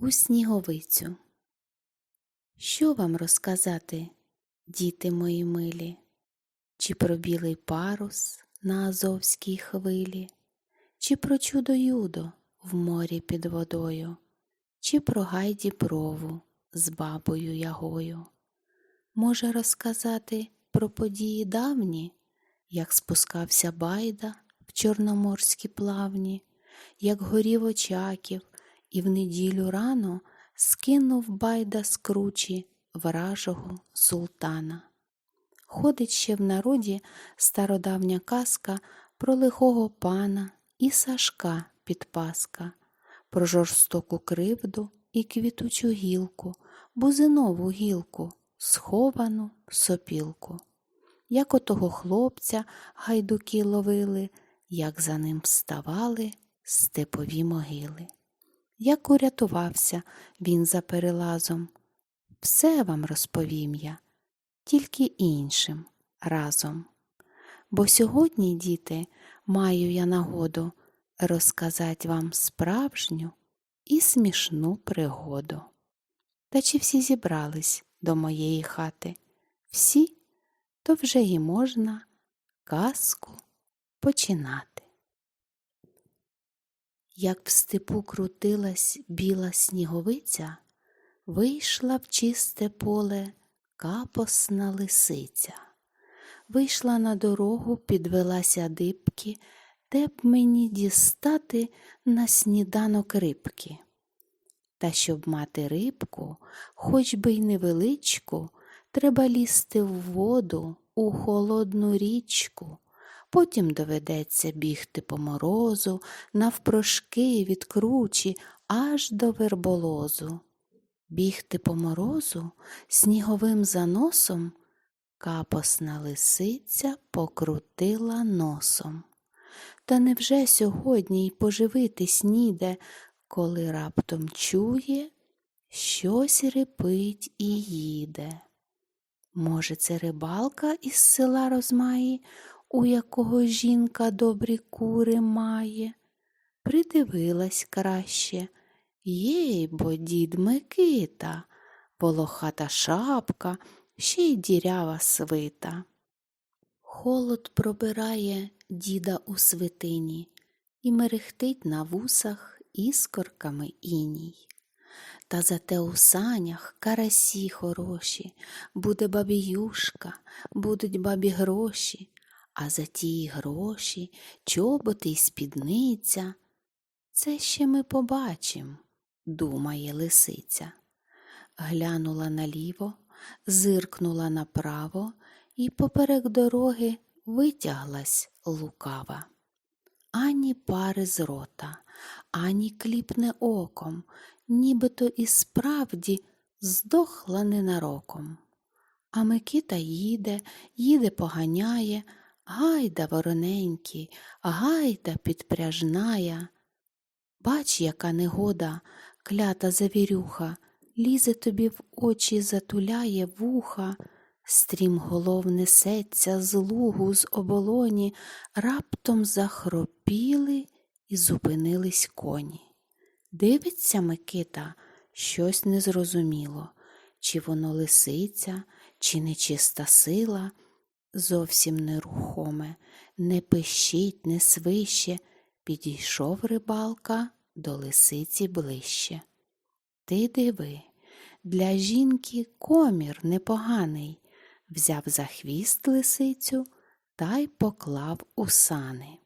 у сніговицю. Що вам розказати, діти мої милі, чи про білий парус на Азовській хвилі, чи про чудо юдо в морі під водою, чи про гайді брову з бабою ягою? Може розказати про події давні, як спускався байда в чорноморські плавні, як горів очаків, і в неділю рано скинув байда з кручі вражого султана. Ходить ще в народі стародавня казка про лихого пана і Сашка підпаска, про жорстоку кривду і квітучу гілку, бузинову гілку, сховану сопілку. Як отого хлопця гайдуки ловили, як за ним вставали степові могили. Як урятувався він за перелазом, все вам розповім я, тільки іншим разом. Бо сьогодні, діти, маю я нагоду розказати вам справжню і смішну пригоду. Та чи всі зібрались до моєї хати? Всі, то вже і можна казку починати. Як в степу крутилась біла сніговиця, вийшла в чисте поле капосна лисиця. Вийшла на дорогу, підвелася дибки, де б мені дістати на сніданок рибки. Та щоб мати рибку, хоч би й невеличку, треба лізти в воду у холодну річку. Потім доведеться бігти по морозу, навпрошки від кручі аж до верболозу. Бігти по морозу сніговим заносом капосна лисиця покрутила носом. Та невже сьогодні й поживитись ніде, коли раптом чує, щось репить і їде? Може, це рибалка із села розмаї, у якого жінка добрі кури має? Придивилась краще. Єй бо дід Микита, волохата шапка, ще й дірява свита. Холод пробирає діда у свитині і мерехтить на вусах іскорками іній. Та зате у санях карасі хороші, буде бабі юшка, будуть бабі гроші, а за ті гроші чоботи й спідниця. Це ще ми побачим, думає лисиця. Глянула наліво, зиркнула направо і поперек дороги витяглась лукава. Ані пари з рота, ані кліпне оком, нібито і справді здохла ненароком. А Микита їде, їде поганяє, гайда вороненький, гайда підпряжная. Бач, яка негода, клята завірюха, лізе тобі в очі, затуляє вуха, стрімголов несеться з лугу, з оболоні, раптом захропіли і зупинились коні. Дивиться Микита, щось незрозуміло, чи воно лисиця, чи нечиста сила, зовсім нерухоме, не пищить, не свище, підійшов рибалка до лисиці ближче. Ти диви, для жінки комір непоганий, взяв за хвіст лисицю та й поклав у сани.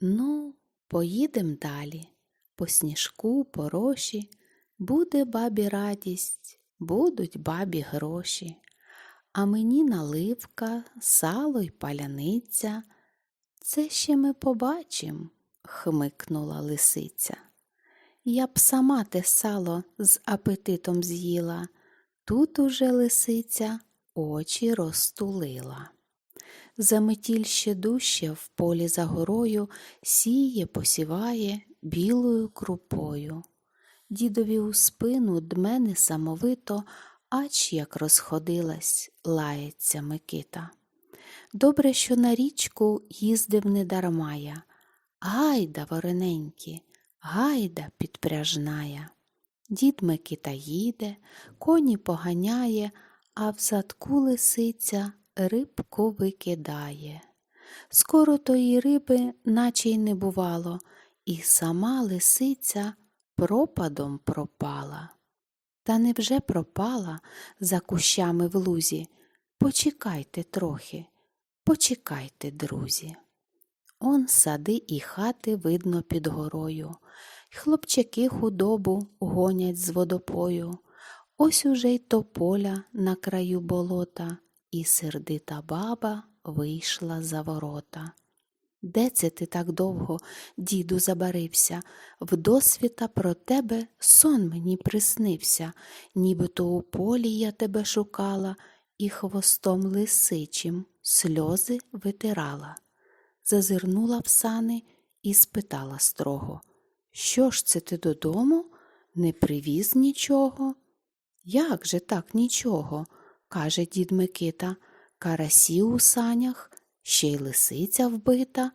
Ну, поїдем далі, по сніжку, по роші, буде бабі радість, будуть бабі гроші, а мені наливка, сало й паляниця. Це ще ми побачим, хмикнула лисиця. Я б сама те сало з апетитом з'їла, тут уже лисиця очі розтулила. Заметіль ще дужче в полі за горою сіє, посіває білою крупою. Дідові у спину дме несамовито, ач як розходилась, лається Микита. Добре, що на річку їздив недарма я. Гайда, ворененькі, гайда підпряжная. Дід Микита їде, коні поганяє, а в задку лисиця рибку викидає. Скоро тої риби, наче й не бувало, і сама лисиця пропадом пропала. Та невже пропала за кущами в лузі? Почекайте трохи, почекайте, друзі. Он сади і хати видно під горою, хлопчаки худобу гонять з водопою. Ось уже й тополя на краю болота, і сердита баба вийшла за ворота. Де це ти так довго, діду, забарився? Вдосвіта про тебе сон мені приснився, нібито у полі я тебе шукала і хвостом лисичим сльози витирала. Зазирнула в сани і спитала строго Що ж це ти додому? Не привіз нічого? Як же так нічого? каже дід Микита. Карасі у санях, ще й лисиця вбита.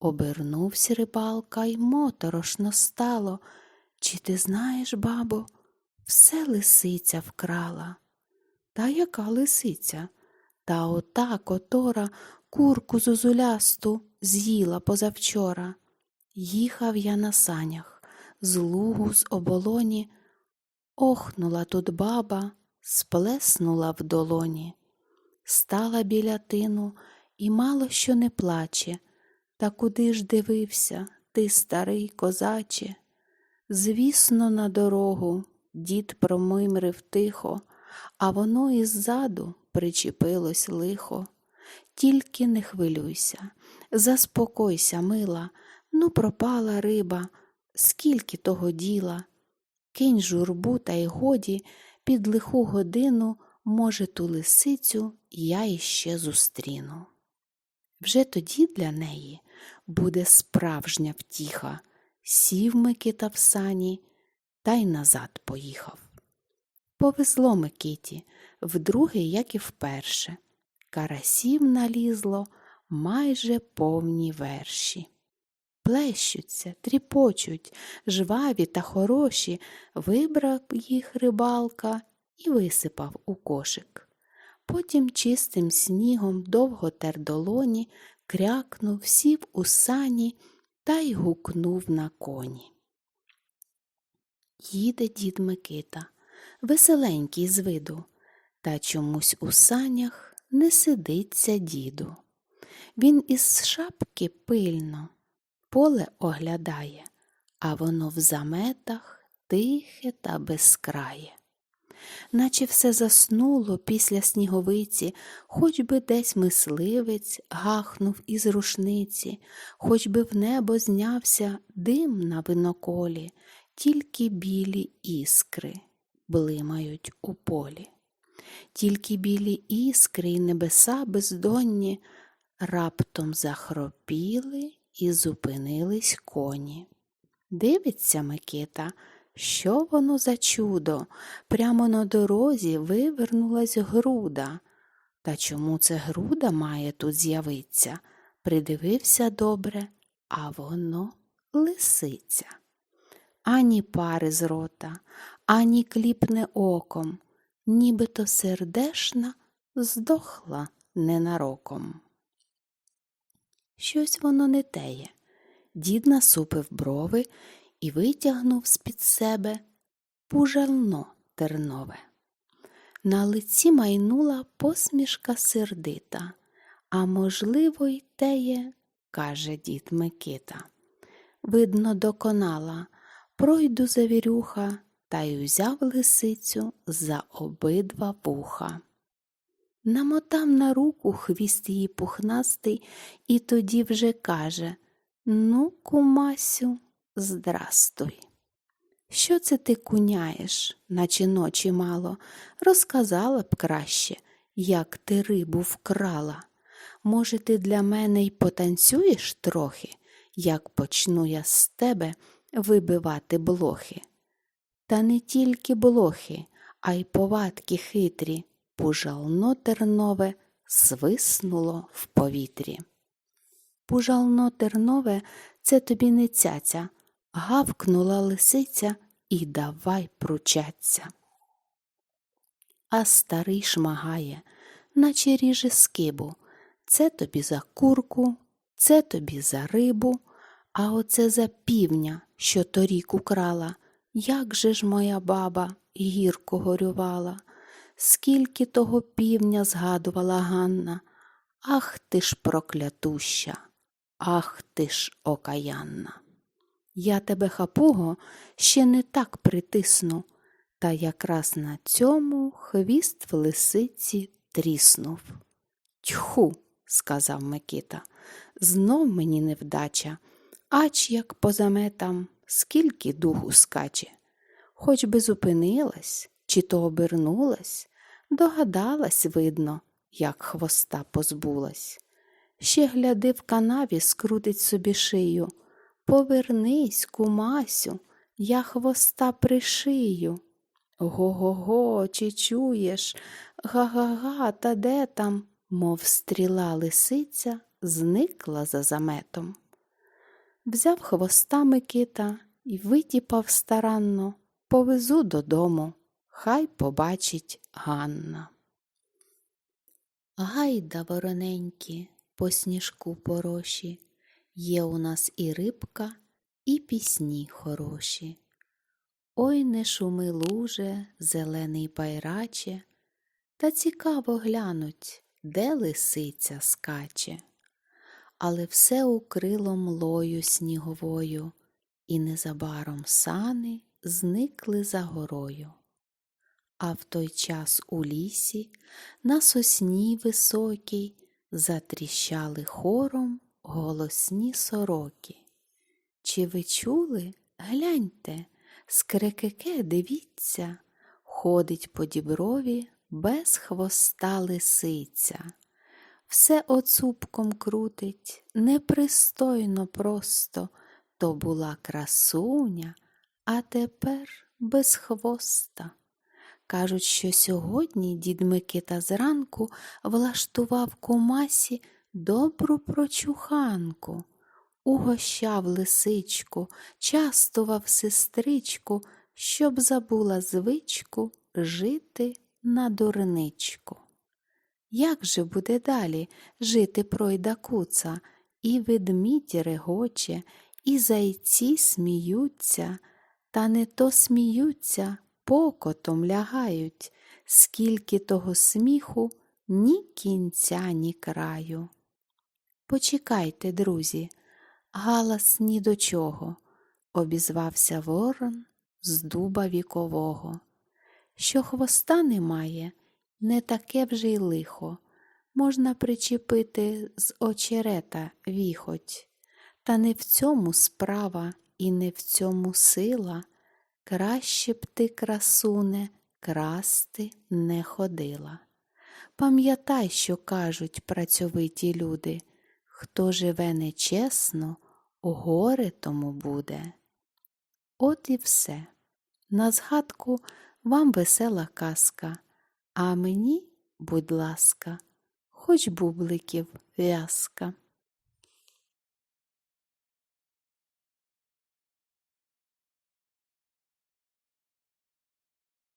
Обернувся рибалка й моторошно стало. Чи ти знаєш, бабо, все лисиця вкрала. Та яка лисиця? Та ота котора курку зозулясту з'їла позавчора. Їхав я на санях, з лугу, з оболоні, охнула тут баба, сплеснула в долоні. Стала біля тину і мало що не плаче. Та куди ж дивився, ти, старий козаче? Звісно, на дорогу дід промимрив тихо, а воно іззаду причепилось лихо. Тільки не хвилюйся, заспокойся, мила, ну пропала риба, скільки того діла. Кинь журбу та й годі, під лиху годину, може, ту лисицю я іще зустріну. Вже тоді для неї буде справжня втіха, сів Микита в сані та й назад поїхав. Повезло Микиті, вдруге, як і вперше. Карасів налізло майже повні верші. Плещуться, тріпочуть, жваві та хороші, вибрав їх рибалка і висипав у кошик. Потім чистим снігом довго тер долоні, крякнув, сів у сані та й гукнув на коні. Їде дід Микита, веселенький з виду, та чомусь у санях не сидиться діду. Він із шапки пильно поле оглядає, а воно в заметах тихе та безкрає. Наче все заснуло після сніговиці, хоч би десь мисливець гахнув із рушниці, хоч би в небо знявся дим на виноколі, тільки білі іскри блимають у полі. Тільки білі іскри й небеса бездонні раптом захропіли і зупинились коні. Дивиться Микита, що воно за чудо? Прямо на дорозі вивернулась груда. Та чому це груда має тут з'явиться? Придивився добре, а воно лисиця. Ані пари з рота, ані кліпне оком, нібито сердешна здохла ненароком. Щось воно не теє. Дід насупив брови і витягнув з-під себе пужално тернове. На лиці майнула посмішка сердита, а можливо, й теє, каже дід Микита. Видно, доконала, пройду завірюха та й узяв лисицю за обидва вуха. Намотав на руку хвіст її пухнастий і тоді вже каже Ну, кумасю, здрастуй. Що це ти куняєш, наче ночі мало, розказала б краще, як ти рибу вкрала. Може, ти для мене й потанцюєш трохи, як почну я з тебе вибивати блохи. Та не тільки блохи, а й повадки хитрі, пужално тернове свиснуло в повітрі. Пужално тернове це тобі не цяця, гавкнула лисиця і давай пручаться. А старий шмагає, наче ріже скибу. Це тобі за курку, це тобі за рибу, а оце за півня, що торік украла. Як же ж моя баба гірко горювала, скільки того півня згадувала Ганна. Ах ти ж проклятуща, ах ти ж окаянна. Я тебе, хапуго, ще не так притисну, та якраз на цьому хвіст в лисиці тріснув. Тьху, сказав Микита, знов мені невдача, ач як по заметам, скільки духу скаче. Хоч би зупинилась, чи то обернулась, догадалась, видно, як хвоста позбулась. Ще гляди в канаві, скрутить собі шию. Повернись, кумасю, я хвоста пришию. Го-го-го, чи чуєш? Га-га-га, та де там? Мов стріла лисиця, зникла за заметом. Взяв хвоста Микита і витіпав старанно, повезу додому, хай побачить Ганна. Гайда, вороненькі, по сніжку пороші, є у нас і рибка, і пісні хороші. Ой не шуми луже, зелений байраче, та цікаво глянуть, де лисиця скаче. Але все укрило млою сніговою, і незабаром сани зникли за горою. А в той час у лісі, на сосні високій, затріщали хором голосні сороки. Чи ви чули? Гляньте, скрекеке, дивіться, ходить по діброві без хвоста лисиця. Все оцупком крутить, непристойно просто, то була красуня, а тепер без хвоста. Кажуть, що сьогодні дід Микита зранку влаштував кумасі добру прочуханку, угощав лисичку, частував сестричку, щоб забула звичку жити на дурничку. Як же буде далі жити пройда куца, і ведмідь регоче, і зайці сміються, та не то сміються, покотом лягають, скільки того сміху ні кінця, ні краю. Почекайте, друзі, галас ні до чого, обізвався ворон з дуба вікового. Що хвоста немає, не таке вже й лихо, можна причепити з очерета віхоть, та не в цьому справа і не в цьому сила. Краще б ти, красуне, красти не ходила. Пам'ятай, що кажуть працьовиті люди, хто живе нечесно, горе тому буде. От і все. На згадку вам весела казка, а мені, будь ласка, хоч бубликів в'язка.